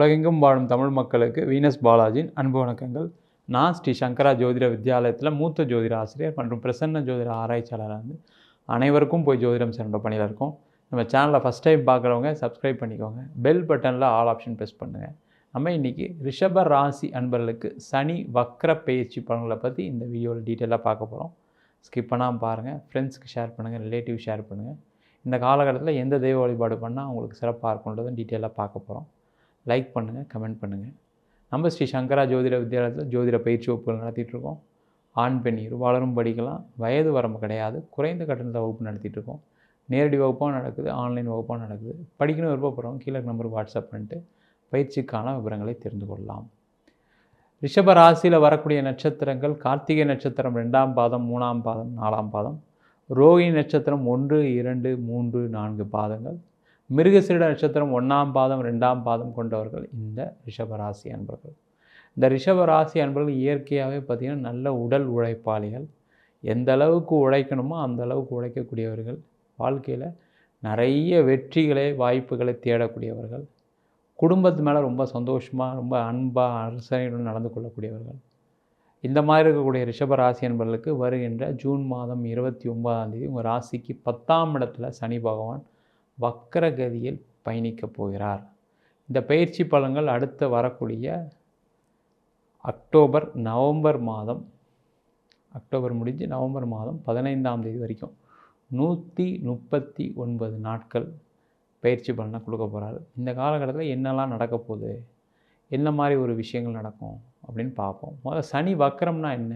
உலகெங்கும் வாழும் தமிழ் மக்களுக்கு வீனஸ் பாலாஜியின் அன்பு வணக்கங்கள். நான் ஸ்ரீ சங்கரா ஜோதிட வித்யாலயத்தில் மூத்த ஜோதிட ஆசிரியர் மற்றும் பிரசன்ன ஜோதிட ஆராய்ச்சியாளராக இருந்து அனைவருக்கும் போய் ஜோதிடம் சென்ற பணியில் இருக்கோம். நம்ம சேனலை ஃபஸ்ட் டைம் பார்க்குறவங்க சப்ஸ்கிரைப் பண்ணிக்கோங்க. பெல் பட்டனில் ஆல் ஆப்ஷன் ப்ரெஸ் பண்ணுங்கள் நம்ம இன்றைக்கி ரிஷப ராசி அன்பர்களுக்கு சனி வக்ர பயிற்சி பலன்களை பற்றி இந்த வீடியோவில் டீட்டெயிலாக பார்க்க போகிறோம் ஸ்கிப் பண்ணாமல் பாருங்கள் ஃப்ரெண்ட்ஸுக்கு ஷேர் பண்ணுங்கள் ரிலேட்டிவ் ஷேர் பண்ணுங்கள் இந்த காலகட்டத்தில் எந்த தெய்வ வழிபாடு பண்ணால் உங்களுக்கு சிறப்பாக இருக்குன்றதும் டீட்டெயிலாக பார்க்க போகிறோம் லைக் பண்ணுங்கள் கமெண்ட் பண்ணுங்கள் நம்ம ஸ்ரீ சங்கரா ஜோதிட வித்யாலயத்தில் ஜோதிட பயிற்சி வகுப்புகள் நடத்திட்டுருக்கோம். ஆண் பெண் இருபாலரும் படிக்கலாம். வயது வரம்பு கிடையாது. குறைந்த கட்டணத்தில் வகுப்பு நடத்திட்டுருக்கோம். நேரடி வகுப்பாக நடக்குது ஆன்லைன் வகுப்பாக நடக்குது. படிக்கணும் விருப்பப்படுறோம் கீழே நம்பருக்கு வாட்ஸ்அப் பண்ணிட்டு பயிற்சிக்கான விவரங்களை தெரிந்து கொள்ளலாம். ரிஷப ராசியில் வரக்கூடிய நட்சத்திரங்கள் கார்த்திகை நட்சத்திரம் ரெண்டாம் பாதம் மூணாம் பாதம் நாலாம் பாதம். ரோகிணி நட்சத்திரம் ஒன்று இரண்டு மூன்று நான்கு பாதங்கள். மிருகசீட நட்சத்திரம் ஒன்றாம் பாதம் ரெண்டாம் பாதம் கொண்டவர்கள் இந்த ரிஷபராசி அன்பர்கள். இந்த ரிஷபராசி அன்பர்கள் இயற்கையாகவே பார்த்திங்கன்னா நல்ல உடல் உழைப்பாளிகள். எந்த அளவுக்கு உழைக்கணுமோ அந்த அளவுக்கு உழைக்கக்கூடியவர்கள். வாழ்க்கையில் நிறைய வெற்றிகளை வாய்ப்புகளை தேடக்கூடியவர்கள். குடும்பத்து மேலே ரொம்ப சந்தோஷமாக ரொம்ப அன்பாக அரசனையுடன் நடந்து கொள்ளக்கூடியவர்கள். இந்த மாதிரி இருக்கக்கூடிய ரிஷபராசி என்பவர்களுக்கு வருகின்ற ஜூன் மாதம் இருபத்தி ஒன்பதாம் தேதி உங்கள் ராசிக்கு பத்தாம் இடத்துல சனி பகவான் வக்கரகதியில் பயணிக்கப் போகிறார். இந்த பயிற்சி பலன்கள் அடுத்து வரக்கூடிய அக்டோபர் நவம்பர் மாதம் அக்டோபர் முடிஞ்சு நவம்பர் மாதம் பதினைந்தாம் தேதி வரைக்கும் நூற்றி முப்பத்தி ஒன்பது நாட்கள் பயிற்சி பலனை கொடுக்க போகிறாரு இந்த காலகட்டத்தில் என்னெல்லாம் நடக்க போகுது? என்ன மாதிரி ஒரு விஷயங்கள் நடக்கும் அப்படின்னு பார்ப்போம். முதல்ல சனி வக்கரம்னா என்ன?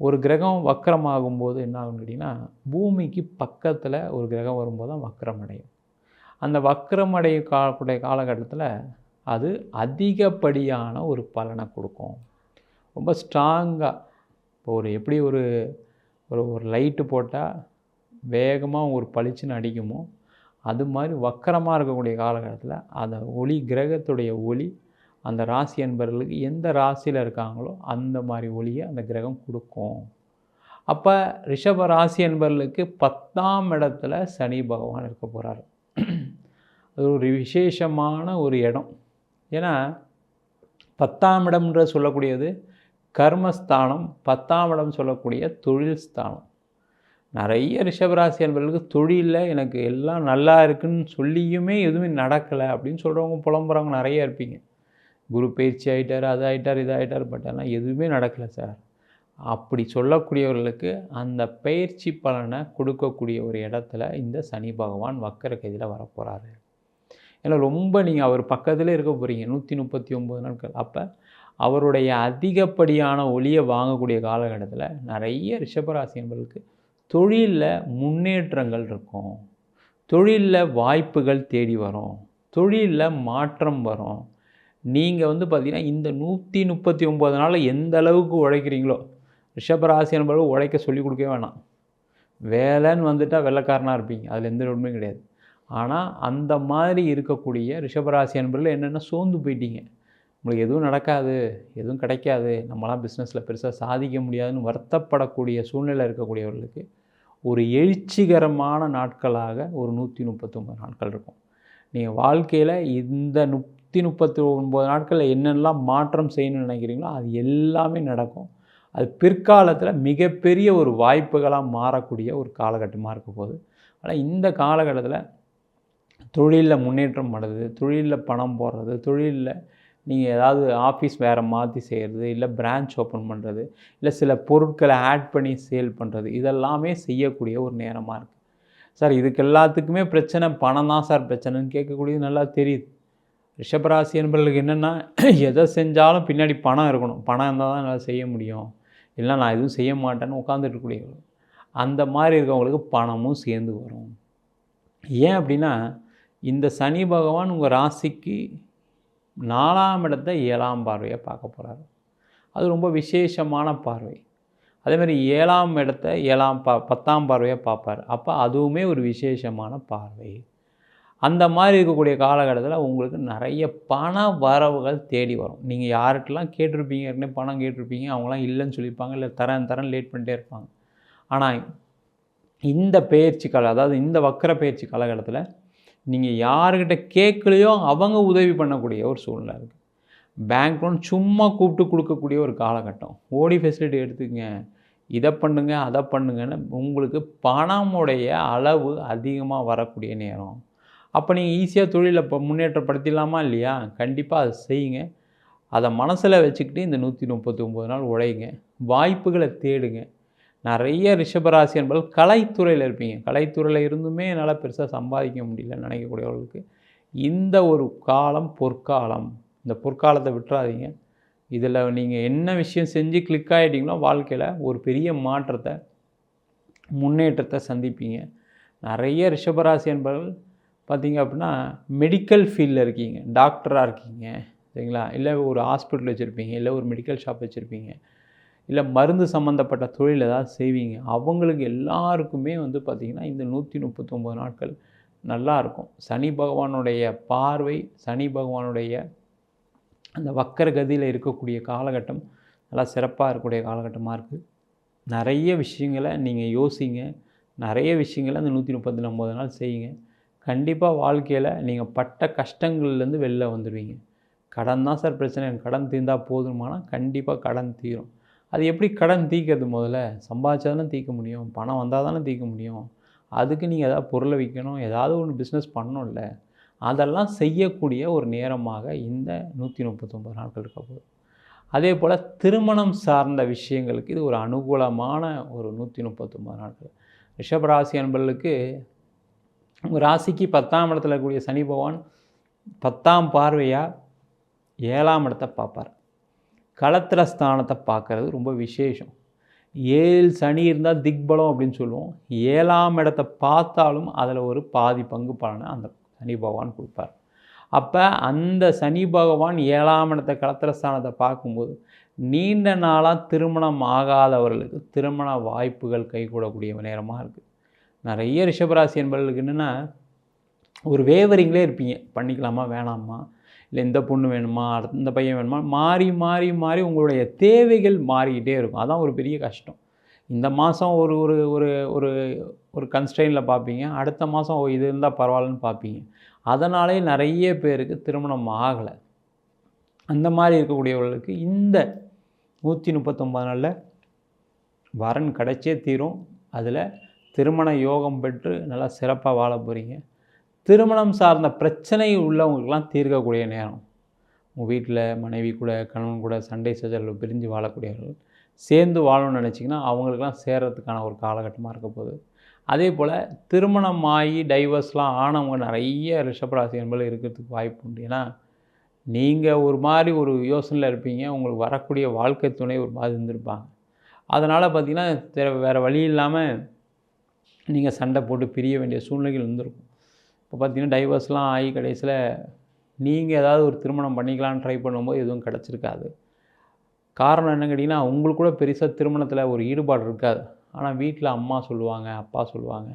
ஒரு கிரகம் வக்கரமாகும் ஆகும்போது என்ன ஆகும்னு கேட்டிங்கன்னா பூமிக்கு பக்கத்தில் ஒரு கிரகம் வரும்போது தான் வக்கரம் அடையும் அந்த வக்கரம் அடைய காலக்கூடிய காலகட்டத்தில் அது அதிகப்படியான ஒரு பலனை கொடுக்கும். ரொம்ப ஸ்ட்ராங்காக இப்போ ஒரு எப்படி ஒரு ஒரு ஒரு லைட்டு போட்டால் வேகமாக ஒரு பளிச்சுன்னு அடிக்குமோ அது மாதிரி வக்கரமாக இருக்கக்கூடிய காலகட்டத்தில் அந்த ஒளி கிரகத்துடைய ஒளி அந்த ராசி என்பவர்களுக்கு எந்த ராசியில் இருக்காங்களோ அந்த மாதிரி ஒளியை அந்த கிரகம் கொடுக்கும். அப்போ ரிஷப ராசி என்பவர்களுக்கு பத்தாம் இடத்துல சனி பகவான் இருக்க போகிறார் அது ஒரு விசேஷமான ஒரு இடம். ஏன்னா பத்தாம் இடம்ன்ற சொல்லக்கூடியது கர்மஸ்தானம் பத்தாம் இடம் சொல்லக்கூடிய தொழில் ஸ்தானம். நிறைய ரிஷபராசி என்பவர்களுக்கு தொழிலில் எனக்கு எல்லாம் நல்லா இருக்குன்னு சொல்லியுமே எதுவுமே நடக்கலை அப்படின்னு சொல்கிறவங்க புலம்புறவங்க நிறைய இருப்பீங்க. குரு பயிற்சி ஆகிட்டார் அது ஆகிட்டார் இது ஆகிட்டார் பட் ஆனால் எதுவுமே நடக்கலை சார். அப்படி சொல்லக்கூடியவர்களுக்கு அந்த பயிற்சி பலனை கொடுக்கக்கூடிய ஒரு இடத்துல இந்த சனி பகவான் வக்கர கைதியில் வரப்போகிறாரு ஏன்னா ரொம்ப நீங்கள் அவர் பக்கத்தில் இருக்க போகிறீங்க நூற்றி முப்பத்தி ஒம்பது நாட்கள். அப்போ அவருடைய அதிகப்படியான ஒளியை வாங்கக்கூடிய காலகட்டத்தில் நிறைய ரிஷபராசி தொழிலில் முன்னேற்றங்கள் இருக்கும். தொழிலில் வாய்ப்புகள் தேடி வரும். தொழிலில் மாற்றம் வரும். நீங்கள் வந்து பார்த்திங்கன்னா இந்த நூற்றி முப்பத்தி ஒம்பது நாளில் எந்த அளவுக்கு உழைக்கிறீங்களோ ரிஷபராசி என்பவர்கள் உழைக்க சொல்லிக் கொடுக்கவே வேணாம். வேலைன்னு வந்துட்டால் வெள்ளைக்காரனாக இருப்பீங்க. அதில் எந்த உண்மையும் கிடையாது. ஆனால் அந்த மாதிரி இருக்கக்கூடிய ரிஷபராசி என்பவர்கள் என்னென்ன சோர்ந்து போயிட்டீங்க. உங்களுக்கு எதுவும் நடக்காது எதுவும் கிடைக்காது. நம்மளாம் பிஸ்னஸில் பெருசாக சாதிக்க முடியாதுன்னு வருத்தப்படக்கூடிய சூழ்நிலை இருக்கக்கூடியவர்களுக்கு ஒரு எழுச்சிகரமான நாட்களாக ஒரு நூற்றி முப்பத்தொம்பது நாட்கள் இருக்கும். நீங்கள் வாழ்க்கையில் இந்த நூற்றி முப்பத்தி ஒன்பது நாட்களில் என்னெல்லாம் மாற்றம் செய்யணும்னு நினைக்கிறீங்களோ அது எல்லாமே நடக்கும். அது பிற்காலத்தில் மிகப்பெரிய ஒரு வாய்ப்புகளாக மாறக்கூடிய ஒரு காலகட்டமாக இருக்க போகுது. ஆனால் இந்த காலகட்டத்தில் தொழிலில் முன்னேற்றம் பண்ணுறது தொழிலில் பணம் போடுறது தொழிலில் நீங்கள் ஏதாவது ஆஃபீஸ் வேறு மாற்றி செய்கிறது இல்லை பிரான்ச் ஓப்பன் பண்ணுறது இல்லை சில பொருட்களை ஆட் பண்ணி சேல் பண்ணுறது இதெல்லாமே செய்யக்கூடிய ஒரு நேரமாக இருக்குது சார் இதுக்கு எல்லாத்துக்குமே பிரச்சனை பணம் தான் சார் பிரச்சனைன்னு கேட்கக்கூடியது நல்லா தெரியுது. ரிஷபராசி என்பவர்களுக்கு என்னென்னா எதை செஞ்சாலும் பின்னாடி பணம் இருக்கணும். பணம் இருந்தால் தான் என்னால் செய்ய முடியும். இல்லை நான் எதுவும் செய்ய மாட்டேன்னு உட்காந்துட்டுக்கூடியவர்கள் அந்த மாதிரி இருக்கவங்களுக்கு பணமும் சேர்ந்து வரும். ஏன் அப்படின்னா இந்த சனி பகவான் உங்கள் ராசிக்கு நாலாம் இடத்த ஏழாம் பார்வையை பார்க்க போகிறாரு அது ரொம்ப விசேஷமான பார்வை. அதேமாதிரி ஏழாம் இடத்த ஏழாம் பா பத்தாம் பார்வையை பார்ப்பார். அப்போ அதுவுமே ஒரு விசேஷமான பார்வை. அந்த மாதிரி இருக்கக்கூடிய காலகட்டத்தில் உங்களுக்கு நிறைய பண வரவுகள் தேடி வரும். நீங்கள் யார்கிட்டலாம் கேட்டிருப்பீங்க? ஏற்கனவே பணம் கேட்டிருப்பீங்க. அவங்களாம் இல்லைன்னு சொல்லியிருப்பாங்க. இல்லை தரேன் தரேன் லேட் பண்ணிட்டே இருப்பாங்க. ஆனால் இந்த பயிற்சி கால அதாவது இந்த வக்கர பயிற்சி காலகட்டத்தில் நீங்கள் யாருக்கிட்ட கேட்கலையோ அவங்க உதவி பண்ணக்கூடிய ஒரு சூழ்நிலை இருக்குது பேங்க் லோன் சும்மா கூப்பிட்டு கொடுக்கக்கூடிய ஒரு காலகட்டம். ஓடி ஃபெசிலிட்டி எடுத்துக்கங்க. இதை பண்ணுங்கள் அதை பண்ணுங்கன்னு உங்களுக்கு பணமுடைய அளவு அதிகமாக வரக்கூடிய நேரம். அப்போ நீங்கள் ஈஸியாக தொழிலை இப்போ முன்னேற்றப்படுத்திடலாமா இல்லையா? கண்டிப்பாக அதை செய்யுங்க. அதை மனசில் வச்சுக்கிட்டு இந்த நூற்றி முப்பத்தி ஒம்பது நாள் உழையுங்க. வாய்ப்புகளை தேடுங்க. நிறைய ரிஷபராசி என்பது கலைத்துறையில் இருப்பீங்க. கலைத்துறையில் இருந்துமே என்னால் பெருசாக சம்பாதிக்க முடியல நினைக்கக்கூடியவர்களுக்கு இந்த ஒரு காலம் பொற்காலம். இந்த பொற்காலத்தை விட்டுறாதீங்க. இதில் நீங்கள் என்ன விஷயம் செஞ்சு கிளிக் ஆகிட்டீங்களோ வாழ்க்கையில் ஒரு பெரிய மாற்றத்தை முன்னேற்றத்தை சந்திப்பீங்க. நிறைய ரிஷபராசி என்பவர்கள் பார்த்தீங்க அப்படின்னா மெடிக்கல் ஃபீல்டில் இருக்கீங்க. டாக்டராக இருக்கீங்க. சரிங்களா? இல்லை ஒரு ஹாஸ்பிட்டல் வச்சுருப்பீங்க இல்லை ஒரு மெடிக்கல் ஷாப் வச்சுருப்பீங்க இல்லை மருந்து சம்மந்தப்பட்ட தொழில் ஏதாவது செய்வீங்க. அவங்களுக்கு எல்லாருக்குமே வந்து பார்த்திங்கன்னா இந்த நூற்றி முப்பத்தொம்போது நாட்கள் நல்லா இருக்கும். சனி பகவானுடைய பார்வை சனி பகவானுடைய அந்த வக்கர கதியில் இருக்கக்கூடிய காலகட்டம் நல்லா சிறப்பாக இருக்கக்கூடிய காலகட்டமாக இருக்குது நிறைய விஷயங்களை நீங்கள் யோசிங்க. நிறைய விஷயங்களை அந்த நூற்றி முப்பத்தி ஒம்பது நாள் செய்யுங்க. கண்டிப்பாக வாழ்க்கையில் நீங்கள் பட்ட கஷ்டங்கள்லேருந்து வெளில வந்துடுவீங்க. கடன் தான் சார் பிரச்சனை. கடன் தீர்ந்தால் போதுமானா கண்டிப்பாக கடன் தீரும். அது எப்படி கடன் தீக்கிறது முதல்ல? சம்பாதிச்சா தானே தீர்க்க முடியும். பணம் வந்தால் தானே தீர்க்க முடியும். அதுக்கு நீங்கள் எதாவது பொருளை விற்கணும் ஏதாவது ஒன்று பிஸ்னஸ் பண்ணணும்ல. அதெல்லாம் செய்யக்கூடிய ஒரு நேரமாக இந்த நூற்றி முப்பத்தொம்பது நாட்கள் இருக்க போகுது. அதே போல் திருமணம் சார்ந்த விஷயங்களுக்கு இது ஒரு அனுகூலமான ஒரு நூற்றி முப்பத்தொம்பது நாட்கள். ரிஷபராசி அன்பர்களுக்கு ராசிக்கு பத்தாம் இடத்துல இருக்கக்கூடிய சனி பகவான் பத்தாம் பார்வையாக ஏழாம் இடத்தை பார்ப்பார். களத்திர ஸ்தானத்தை பார்க்குறது ரொம்ப விசேஷம். ஏழு சனி இருந்தால் திக்பலம் அப்படின்னு சொல்லுவோம். ஏழாம் இடத்தை பார்த்தாலும் அதில் ஒரு பாதி பங்கு பலனை அந்த சனி பகவான் கொடுப்பார். அப்போ அந்த சனி பகவான் ஏழாம் இடத்த களத்திர ஸ்தானத்தை பார்க்கும்போது நீண்ட நாளாக திருமணம் ஆகாதவர்களுக்கு திருமண வாய்ப்புகள் கைகூடக்கூடிய நேரமாக இருக்குது நிறைய ரிஷபராசி என்பவர்களுக்கு என்னென்னா ஒரு வேவரிங்லே இருப்பீங்க. பண்ணிக்கலாமா வேணாமா? இல்லை இந்த பொண்ணு வேணுமா? அடுத்த இந்த பையன் வேணுமா? மாறி மாறி மாறி உங்களுடைய தேவைகள் மாறிக்கிட்டே இருக்கும். அதான் ஒரு பெரிய கஷ்டம். இந்த மாதம் ஒரு ஒரு ஒரு ஒரு ஒரு கன்ஸ்டெயினில் பார்ப்பீங்க. அடுத்த மாதம் இது இருந்தால் பரவாயில்லன்னு பார்ப்பீங்க. அதனாலே நிறைய பேருக்கு திருமணம் ஆகலை. அந்த மாதிரி இருக்கக்கூடியவர்களுக்கு இந்த நூற்றி முப்பத்தொம்பது நாளில் வரன் கிடைச்சே தீரும். அதில் திருமண யோகம் பெற்று நல்லா சிறப்பாக வாழ போகிறீங்க திருமணம் சார்ந்த பிரச்சனை உள்ளவங்களுக்கெல்லாம் தீர்க்கக்கூடிய நேரம். உங்கள் வீட்டில் மனைவி கூட கணவன் கூட சண்டை சச்சரவு பிரிஞ்சு வாழக்கூடியவர்கள் சேர்ந்து வாழணும்னு நினச்சிங்கன்னா அவங்களுக்கெல்லாம் சேர்கிறதுக்கான ஒரு காலகட்டமாக இருக்க போகுது. அதே போல் திருமணம் ஆகி டைவர்ஸ்லாம் ஆனவங்க நிறைய ரிஷபராசி என்பது இருக்கிறதுக்கு வாய்ப்பு உண்டு. ஏன்னா நீங்கள் ஒரு மாதிரி ஒரு யோசனையில் இருப்பீங்க. உங்களுக்கு வரக்கூடிய வாழ்க்கை துணை ஒரு மாதிரி இருந்திருப்பாங்க. அதனால் பார்த்திங்கன்னா வேறு வழி இல்லாமல் நீங்கள் சண்டை போட்டு பிரிய வேண்டிய சூழ்நிலைகள் இருந்திருக்கும். இப்போ பார்த்தீங்கன்னா டைவர்ஸ்லாம் ஆகி கடைசியில் நீங்கள் ஏதாவது ஒரு திருமணம் பண்ணிக்கலான்னு ட்ரை பண்ணும்போது எதுவும் கிடச்சிருக்காது. காரணம் என்ன கேட்டிங்கன்னா உங்களுக்கு கூட பெருசாக திருமணத்தில் ஒரு ஈடுபாடு இருக்காது. ஆனால் வீட்டில் அம்மா சொல்லுவாங்க அப்பா சொல்லுவாங்க.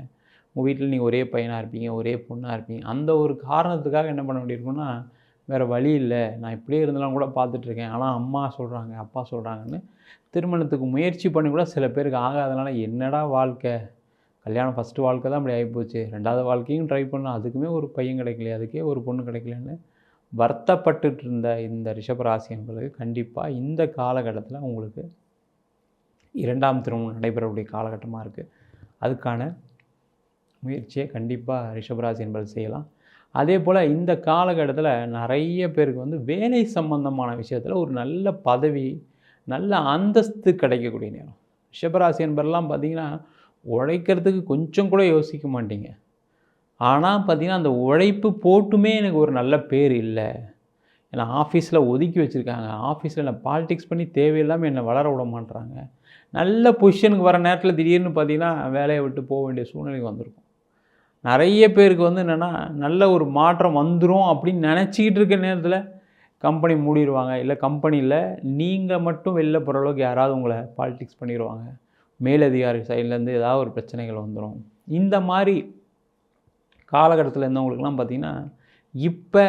உங்கள் வீட்டில் நீங்கள் ஒரே பையனாக இருப்பீங்க ஒரே பொண்ணாக இருப்பீங்க. அந்த ஒரு காரணத்துக்காக என்ன பண்ண வேண்டியிருக்குன்னா வேறு வழி இல்லை. நான் இப்படியே இருந்தாலும் கூட பார்த்துட்ருக்கேன் ஆனால் அம்மா சொல்கிறாங்க அப்பா சொல்கிறாங்கன்னு திருமணத்துக்கு முயற்சி பண்ணி கூட சில பேருக்கு ஆகாதனால என்னடா வாழ்க்கை? கல்யாணம் ஃபஸ்ட்டு வாழ்க்கை தான் அப்படி ஆகிப்போச்சு ரெண்டாவது வாழ்க்கையும் ட்ரை பண்ணோம் அதுக்குமே ஒரு பையன் கிடைக்கல அதுக்கே ஒரு பொண்ணு கிடைக்கலன்னு வருத்தப்பட்டுட்டு இருந்த இந்த ரிஷபராசி என்பது கண்டிப்பாக இந்த காலகட்டத்தில் உங்களுக்கு இரண்டாம் திருமணம் நடைபெறக்கூடிய காலகட்டமாக இருக்குது அதுக்கான முயற்சியை கண்டிப்பாக ரிஷபராசி என்பது செய்யலாம். அதே போல் இந்த காலகட்டத்தில் நிறைய பேருக்கு வந்து வேலை சம்பந்தமான விஷயத்தில் ஒரு நல்ல பதவி நல்ல அந்தஸ்து கிடைக்கக்கூடிய நேரம். ரிஷபராசி என்பதெல்லாம் பார்த்திங்கன்னா உழைக்கிறதுக்கு கொஞ்சம் கூட யோசிக்க மாட்டீங்க. ஆனால் பார்த்திங்கன்னா அந்த உழைப்பு போட்டுமே எனக்கு ஒரு நல்ல பேர் இல்லை. என்னை ஆஃபீஸில் ஒதுக்கி வச்சுருக்காங்க. ஆஃபீஸில் என்னை பாலிடிக்ஸ் பண்ணி தேவையில்லாமல் என்னை வளர விட மாட்டுறாங்க நல்ல பொசிஷனுக்கு வர நேரத்தில் திடீர்னு பார்த்திங்கன்னா வேலையை விட்டு போக வேண்டிய சூழ்நிலைக்கு வந்திருக்கும். நிறைய பேருக்கு வந்து என்னென்னா நல்ல ஒரு மாற்றம் வந்துடும் அப்படின்னு நினச்சிக்கிட்டு இருக்க நேரத்தில் கம்பெனி மூடிடுவாங்க இல்லை கம்பெனியில் நீங்கள் மட்டும் வெளில போகிற அளவுக்கு யாராவது உங்களை பாலிடிக்ஸ் பண்ணிடுவாங்க மேலதிகாரி சைட்லேருந்து ஏதாவது ஒரு பிரச்சனைகள் வந்துடும் இந்த மாதிரி காலகட்டத்தில் இருந்தவங்களுக்குலாம் பார்த்திங்கன்னா இப்போ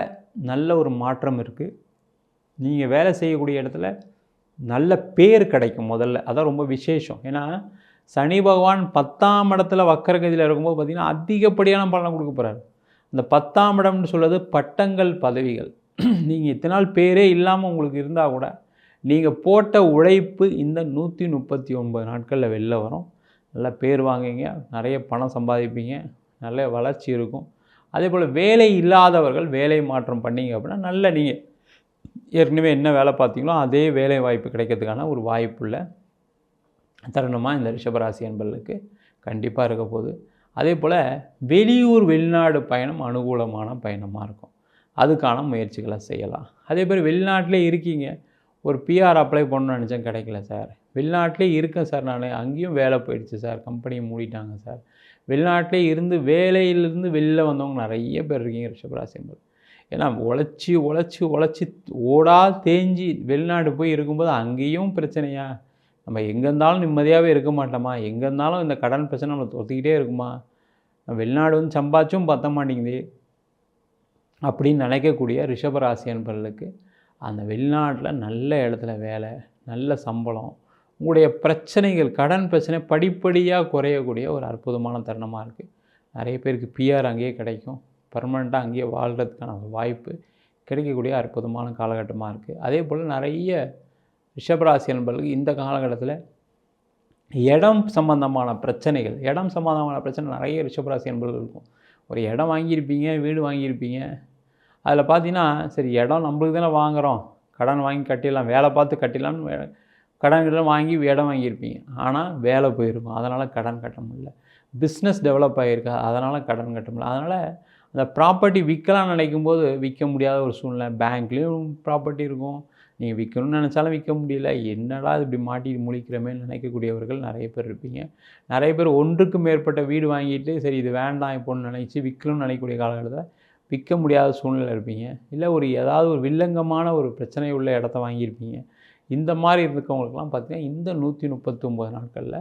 நல்ல ஒரு மாற்றம் இருக்குது நீங்கள் வேலை செய்யக்கூடிய இடத்துல நல்ல பேர் கிடைக்கும் முதல்ல. அதான் ரொம்ப விசேஷம். ஏன்னா சனி பகவான் பத்தாம் இடத்துல வக்கரகதியில் இருக்கும்போது பார்த்திங்கன்னா அதிகப்படியான பலனை கொடுக்க போகிறார் இந்த பத்தாம் இடம்னு சொல்கிறது பட்டங்கள் பதவிகள். நீங்கள் இத்தனை நாள் பேரே இல்லாமல் உங்களுக்கு இருந்தால் கூட நீங்கள் போட்ட உழைப்பு இந்த நூற்றி முப்பத்தி ஒன்பது நாட்களில் வெளில வரும். நல்லா பேர் வாங்குவீங்க நிறைய பணம் சம்பாதிப்பீங்க நல்ல வளர்ச்சி இருக்கும். அதே போல் வேலை இல்லாதவர்கள் வேலை மாற்றம் பண்ணீங்க அப்படின்னா நல்ல நீங்கள் ஏற்கனவே என்ன வேலை பார்த்தீங்களோ அதே வேலை வாய்ப்பு கிடைக்கிறதுக்கான ஒரு வாய்ப்புள்ள தருணமாக இந்த ரிஷபராசி என்பர்களுக்கு கண்டிப்பாக இருக்க போகுது. அதே போல் வெளியூர் வெளிநாடு பயணம் அனுகூலமான பயணமாக இருக்கும். அதுக்கான முயற்சிகளை செய்யலாம். அதே மாதிரி வெளிநாட்டிலே இருக்கீங்க. ஒரு பிஆர் அப்ளை பண்ணணும்னு நினச்சேன் கிடைக்கல சார். வெளிநாட்டிலே இருக்கேன் சார் நான். அங்கேயும் வேலை போயிடுச்சு சார். கம்பெனியை மூடிட்டாங்க சார். வெளிநாட்டிலே இருந்து வேலையிலிருந்து வெளில வந்தவங்க நிறைய பேர் இருக்கீங்க ரிஷபராசி என்பது. ஏன்னா உழைச்சி உழைச்சி உழைச்சி ஓடா தேஞ்சி வெளிநாடு போய் இருக்கும்போது அங்கேயும் பிரச்சனையா? நம்ம எங்கே இருந்தாலும் நிம்மதியாகவே இருக்க மாட்டோமா? எங்கே இருந்தாலும் இந்த கடன் பிரச்சனை நம்மளை தொத்திக்கிட்டே இருக்குமா? வெளிநாடு வந்து சம்பாதிச்சும் பத்த மாட்டேங்குது? அப்படின்னு நினைக்கக்கூடிய ரிஷபராசி அன்பர்களுக்கு அந்த வெளிநாட்டில் நல்ல இடத்துல வேலை நல்ல சம்பளம் உங்களுடைய பிரச்சனைகள் கடன் பிரச்சனை படிப்படியாக குறையக்கூடிய ஒரு அற்புதமான தருணமாக இருக்குது நிறைய பேருக்கு பிஆர் அங்கேயே கிடைக்கும். பர்மனெண்ட்டாக அங்கேயே வாழ்கிறதுக்கான வாய்ப்பு கிடைக்கக்கூடிய அற்புதமான காலகட்டமாக இருக்குது அதே போல் நிறைய ரிஷபராசி என்பர்களுக்கு இந்த காலகட்டத்தில் இடம் சம்பந்தமான பிரச்சனைகள் இடம் சம்பந்தமான பிரச்சனை நிறைய ரிஷபராசி என்பர்கள் இருக்கும். ஒரு இடம் வாங்கியிருப்பீங்க வீடு வாங்கியிருப்பீங்க அதில் பார்த்தீங்கன்னா சரி இடம் நம்மளுக்கு தானே வாங்குகிறோம் கடன் வாங்கி கட்டிடலாம் வேலை பார்த்து கட்டிடலாம்னு கடன் கிட்ட வாங்கி இடம் வாங்கியிருப்பீங்க. ஆனால் வேலை போயிருக்கும். அதனால் கடன் கட்ட முடியல. பிஸ்னஸ் டெவலப் ஆகியிருக்கா. அதனால் கடன் கட்ட முடியல. அதனால் அந்த ப்ராப்பர்ட்டி விற்கலாம்னு நினைக்கும் போது விற்க முடியாத ஒரு சூழ்நிலை. பேங்க்லேயும் ப்ராப்பர்ட்டி இருக்கும். நீங்கள் விற்கணும்னு நினச்சாலும் விற்க முடியல. என்னடா இப்படி மாட்டி முழிக்கிறமே நினைக்கக்கூடியவர்கள் நிறைய பேர் இருப்பீங்க. நிறைய பேர் ஒன்றுக்கு மேற்பட்ட வீடு வாங்கிட்டு சரி இது வேண்டாம் இப்போன்னு நினச்சி விற்கணும்னு நினைக்கக்கூடிய காலகட்டத்தில் விற்க முடியாத சூழ்நிலை இருப்பீங்க. இல்லை ஒரு ஏதாவது ஒரு வில்லங்கமான ஒரு பிரச்சனை உள்ள இடத்த வாங்கியிருப்பீங்க. இந்த மாதிரி இருக்கவங்களுக்கெல்லாம் பார்த்திங்கன்னா இந்த நூற்றி முப்பத்தொம்போது நாட்களில்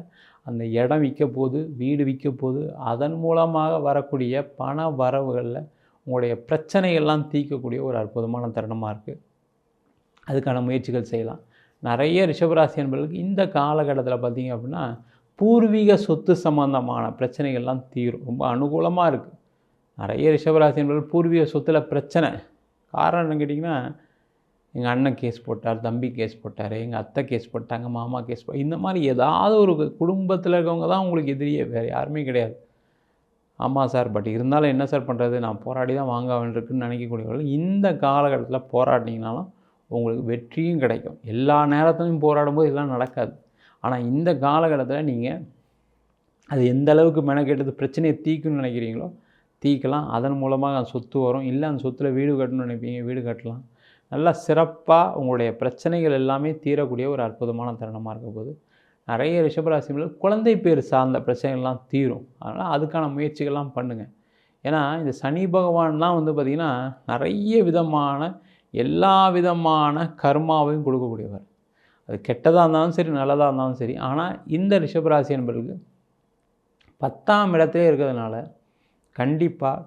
அந்த இடம் விற்க போது வீடு விற்க போது அதன் மூலமாக வரக்கூடிய பண வரவுகளில் உங்களுடைய பிரச்சனைகள்லாம் தீர்க்கக்கூடிய ஒரு அற்புதமான தருணமாக இருக்குது அதுக்கான முயற்சிகள் செய்யலாம். நிறைய ரிஷபராசி என்பர்களுக்கு இந்த காலகட்டத்தில் பார்த்திங்க அப்படின்னா பூர்வீக சொத்து சம்பந்தமான பிரச்சனைகள்லாம் தீரும். ரொம்ப அனுகூலமாக இருக்குது நிறைய ரிஷபராசி என்பர்கள் பூர்வீக சொத்தில் பிரச்சனை. காரணம் என்ன கேட்டிங்கன்னா எங்கள் அண்ணன் கேஸ் போட்டார் தம்பி கேஸ் போட்டார் எங்கள் அத்தை கேஸ் போட்டாங்க மாமா கேஸ் போ இந்த மாதிரி ஏதாவது ஒரு குடும்பத்தில் இருக்கவங்க தான் உங்களுக்கு எதிரியே வேறு யாருமே கிடையாது. ஆமாம் சார் பட் இருந்தாலும் என்ன சார் பண்ணுறது நான் போராடி தான் வாங்க வேண்டியிருக்குன்னு நினைக்கக்கூடியவர்கள் இந்த காலகட்டத்தில் போராடினீங்கனாலும் உங்களுக்கு வெற்றியும் கிடைக்கும். எல்லா நேரத்துலையும் போராடும்போது எல்லாம் நடக்காது. ஆனால் இந்த காலகட்டத்தில் நீங்கள் அது எந்த அளவுக்கு மெனக்கெட்டது பிரச்சனையை தீக்குன்னு நினைக்கிறீங்களோ தீக்கலாம். அதன் மூலமாக அந்த சொத்து வரும். இல்லை அந்த சொத்தில் வீடு கட்டணும்னு நினைப்பீங்க வீடு கட்டலாம். நல்லா சிறப்பாக உங்களுடைய பிரச்சனைகள் எல்லாமே தீரக்கூடிய ஒரு அற்புதமான தருணமாக இருக்க போது நிறைய ரிஷபராசிகள் குழந்தை பேர் சார்ந்த பிரச்சனைகள்லாம் தீரும். அதனால் அதுக்கான முயற்சிகள்லாம் பண்ணுங்கள் ஏன்னா இந்த சனி பகவான்லாம் வந்து பார்த்திங்கன்னா நிறைய விதமான எல்லா விதமான கர்மாவையும் கொடுக்கக்கூடியவர். அது கெட்டதாக இருந்தாலும் சரி நல்லதாக இருந்தாலும் சரி. ஆனால் இந்த ரிஷபராசி என்பதற்கு பத்தாம் இடத்துல இருக்கிறதுனால கண்டிப்பாக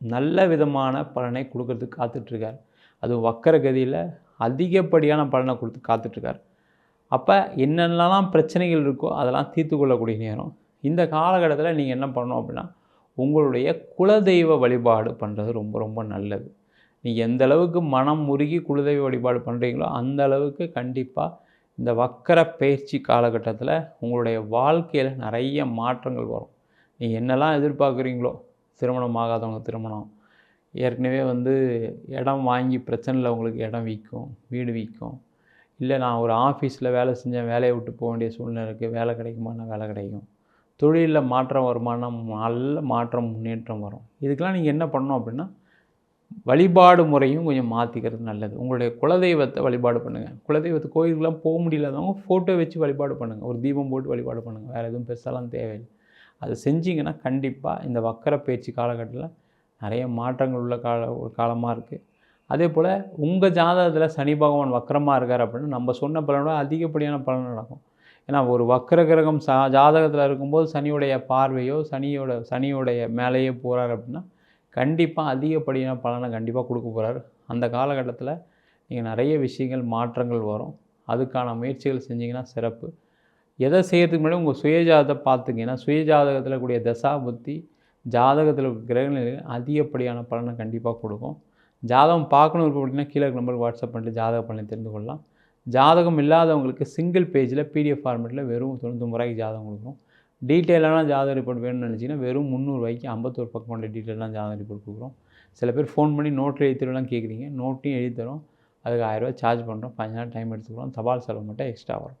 நல்ல விதமான பலனை கொடுக்கறதுக்கு காத்துட்ருக்கார். அது வக்கர கதியில் அதிகப்படியான பலனை கொடுத்து காத்துட்ருக்கார். அப்போ என்னென்னலாம் பிரச்சனைகள் இருக்கோ அதெல்லாம் தீர்த்து கொள்ளக்கூடிய நேரம். இந்த காலகட்டத்தில் நீங்கள் என்ன பண்ணணும் அப்படின்னா உங்களுடைய குலதெய்வ வழிபாடு பண்ணுறது ரொம்ப ரொம்ப நல்லது. நீங்கள் எந்த அளவுக்கு மனம் முருகி குலதெய்வ வழிபாடு பண்ணுறீங்களோ அந்த அளவுக்கு கண்டிப்பாக இந்த வக்கர பயிற்சி காலகட்டத்தில் உங்களுடைய வாழ்க்கையில் நிறைய மாற்றங்கள் வரும். நீங்கள் என்னெல்லாம் எதிர்பார்க்குறீங்களோ திருமணம் ஆகாதவங்க திருமணம். ஏற்கனவே வந்து இடம் வாங்கி பிரச்சனையில் உங்களுக்கு இடம் விற்கும் வீடு விற்கும் இல்லை நான் ஒரு ஆஃபீஸில் வேலை செஞ்சேன் வேலையை விட்டு போக வேண்டிய சூழ்நிலை இருக்குது வேலை கிடைக்குமானா வேலை கிடைக்கும். தொழிலில் மாற்றம் வருமானம் நல்ல மாற்றம் முன்னேற்றம் வரும். இதுக்கெலாம் நீங்கள் என்ன பண்ணணும் அப்படின்னா வழிபாடு முறையும் கொஞ்சம் மாற்றிக்கிறது நல்லது. உங்களுடைய குலதெய்வத்தை வழிபாடு பண்ணுங்கள் குலதெய்வத்து கோயிலுக்கெலாம் போக முடியலாதவங்க ஃபோட்டோ வச்சு வழிபாடு பண்ணுங்கள் ஒரு தீபம் போட்டு வழிபாடு பண்ணுங்கள் வேறு எதுவும் பெருசாலாம் தேவையில்லை. அது செஞ்சிங்கன்னா கண்டிப்பாக இந்த வக்கர பேச்சு காலகட்டத்தில் நிறைய மாற்றங்கள் உள்ள கால ஒரு காலமாக இருக்குது அதே போல் உங்கள் ஜாதகத்தில் சனி பகவான் வக்கரமாக இருக்கார் அப்படின்னு நம்ம சொன்ன பலனோட அதிகப்படியான பலன் நடக்கும். ஏன்னா ஒரு வக்கர கிரகம் சா ஜாதகத்தில் இருக்கும்போது சனியுடைய பார்வையோ சனியோட சனியோடைய மேலேயே போகிறார் அப்படின்னா கண்டிப்பாக அதிகப்படியான பலனை கண்டிப்பாக கொடுக்க போகிறாரு அந்த காலகட்டத்தில் நீங்கள் நிறைய விஷயங்கள் மாற்றங்கள் வரும். அதுக்கான முயற்சிகள் செஞ்சிங்கன்னா சிறப்பு. எதை செய்கிறதுக்கு முன்னாடி உங்கள் சுயஜாதத்தை பார்த்துங்க. ஏன்னா சுயஜாதகத்தில் கூடிய தசா புத்தி ஜாதகத்தில் கிரகங்கள் அதிகப்படியான பலனை கண்டிப்பாக கொடுக்கும். ஜாதகம் பார்க்கணும் விருப்பம் அப்படின்னா கீழே நம்பருக்கு வாட்ஸ்அப் பண்ணிட்டு ஜாதக பலனை தெரிந்து கொள்ளலாம். ஜாதகம் இல்லாதவங்களுக்கு சிங்கிள் பேஜில் பிடிஎஃப் ஃபார்மேட்டில் வெறும் தொண்ணூறு ரூபாய்க்கு ஜாதகம் கொடுக்குறோம் டீட்டெயிலான ஜாதக ரிப்போர்ட் வேணும்னு நினச்சிங்கன்னா வெறும் முந்நூறுவாய்க்கு ஐம்பத்தோரு பக்கம் கொண்ட டீட்டெயிலான ஜாதக ரிப்போர்ட் கொடுக்குறோம் சில பேர் ஃபோன் பண்ணி நோட்டில் எழுதி கேட்குறீங்க நோட்டையும் எழுதி தரோம் அதுக்கு ஆயிரரூவா சார்ஜ் பண்ணுறோம் பதினஞ்சு டைம் எடுத்துக்கிறோம் தபால் செலவு மட்டும் எக்ஸ்ட்ரா வரும்.